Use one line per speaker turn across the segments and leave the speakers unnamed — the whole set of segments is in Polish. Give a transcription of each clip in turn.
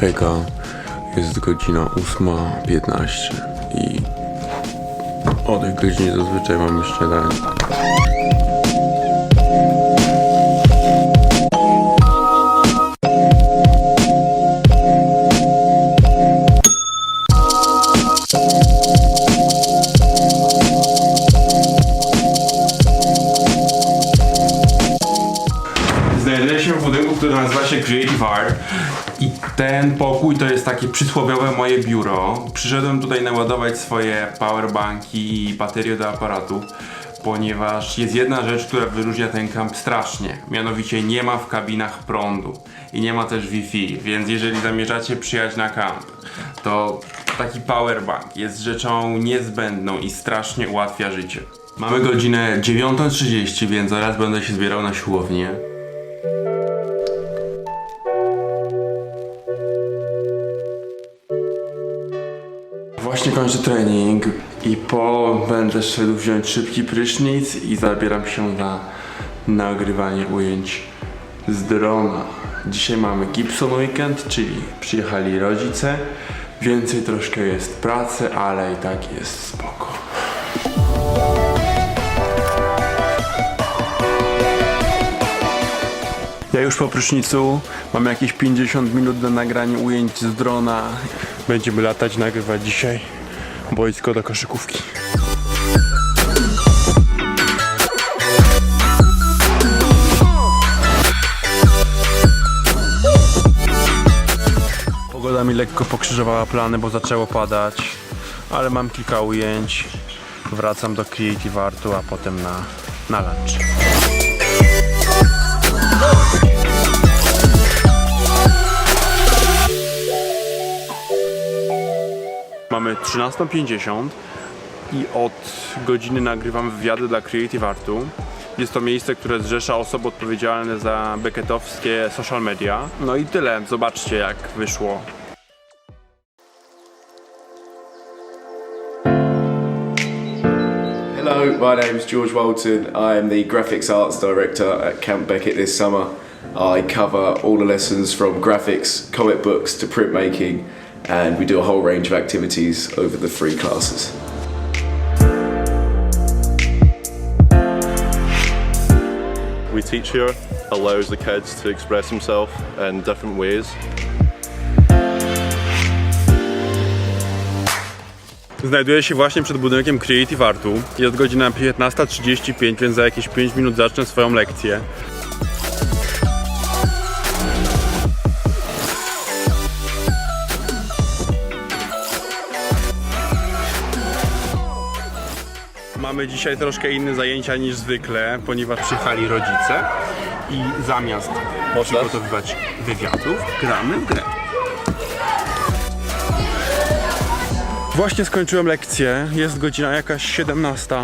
Hejka, jest godzina 8.15 i o tej godzinie zazwyczaj mamy śniadanie.
Który nazywa się Creative Art i ten pokój to jest takie przysłowiowe moje biuro. Przyszedłem tutaj naładować swoje powerbanki i baterie do aparatów, ponieważ jest jedna rzecz, która wyróżnia ten kamp strasznie. Mianowicie nie ma w kabinach prądu i nie ma też Wi-Fi, więc jeżeli zamierzacie przyjechać na kamp, to taki powerbank jest rzeczą niezbędną i strasznie ułatwia życie. Mamy godzinę 9.30, więc zaraz będę się zbierał na siłownię. Właśnie kończę trening i po będę szedł wziąć szybki prysznic i zabieram się za nagrywanie ujęć z drona. Dzisiaj mamy Gibson Weekend, czyli przyjechali rodzice. Więcej troszkę jest pracy, ale i tak jest spoko. Ja już po prysznicu mam jakieś 50 minut na nagranie ujęć z drona. Będziemy latać, nagrywać dzisiaj boisko do koszykówki. Pogoda mi lekko pokrzyżowała plany, bo zaczęło padać, ale mam kilka ujęć. Wracam do Creative Artu, a potem na, na lunch. Mamy 13.50 i od godziny nagrywam wywiady dla Creative Artu. Jest to miejsce, które zrzesza osoby odpowiedzialne za beketowskie social media. No i tyle. Zobaczcie jak wyszło.
Hello, my is George Walton. I am the Graphics Arts Director at Camp Beckett this summer. I cover all the lessons from graphics, comic books to printmaking, and we do a whole range of activities over the three classes.
we teach here allows the kids to express themselves in different ways.
Znajduję się właśnie przed budynkiem Creative Artu. Jest godzina 15.35, więc za jakieś 5 minut zacznę swoją lekcję. Mamy dzisiaj troszkę inne zajęcia niż zwykle, ponieważ przyjechali rodzice i zamiast przygotowywać wywiadów, gramy w grę. Właśnie skończyłem lekcję, jest godzina jakaś 17.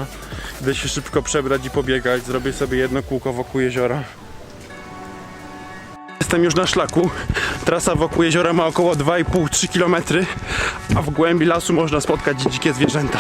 Idę się szybko przebrać i pobiegać, zrobię sobie jedno kółko wokół jeziora. Jestem już na szlaku. Trasa wokół jeziora ma około 2,5-3 km, a w głębi lasu można spotkać dzikie zwierzęta.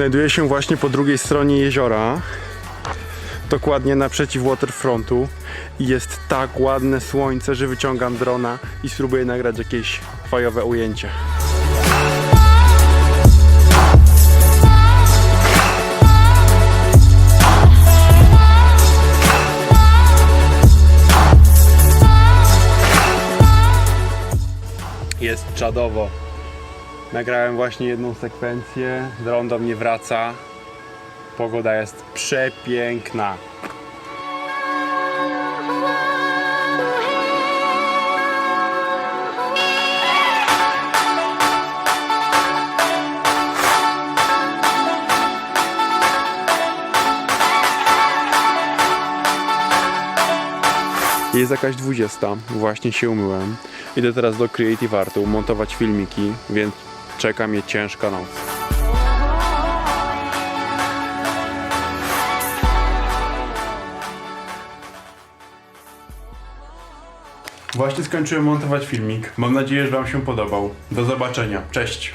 Znajduję się właśnie po drugiej stronie jeziora, dokładnie naprzeciw waterfrontu. I Jest tak ładne słońce, że wyciągam drona i spróbuję nagrać jakieś fajowe ujęcie. Jest czadowo. Nagrałem właśnie jedną sekwencję, dron do mnie wraca. Pogoda jest przepiękna. Jest jakaś 20, właśnie się umyłem. Idę teraz do Creative Artu montować filmiki, więc czeka mnie ciężka noc. Właśnie skończyłem montować filmik. Mam nadzieję, że Wam się podobał. Do zobaczenia. Cześć!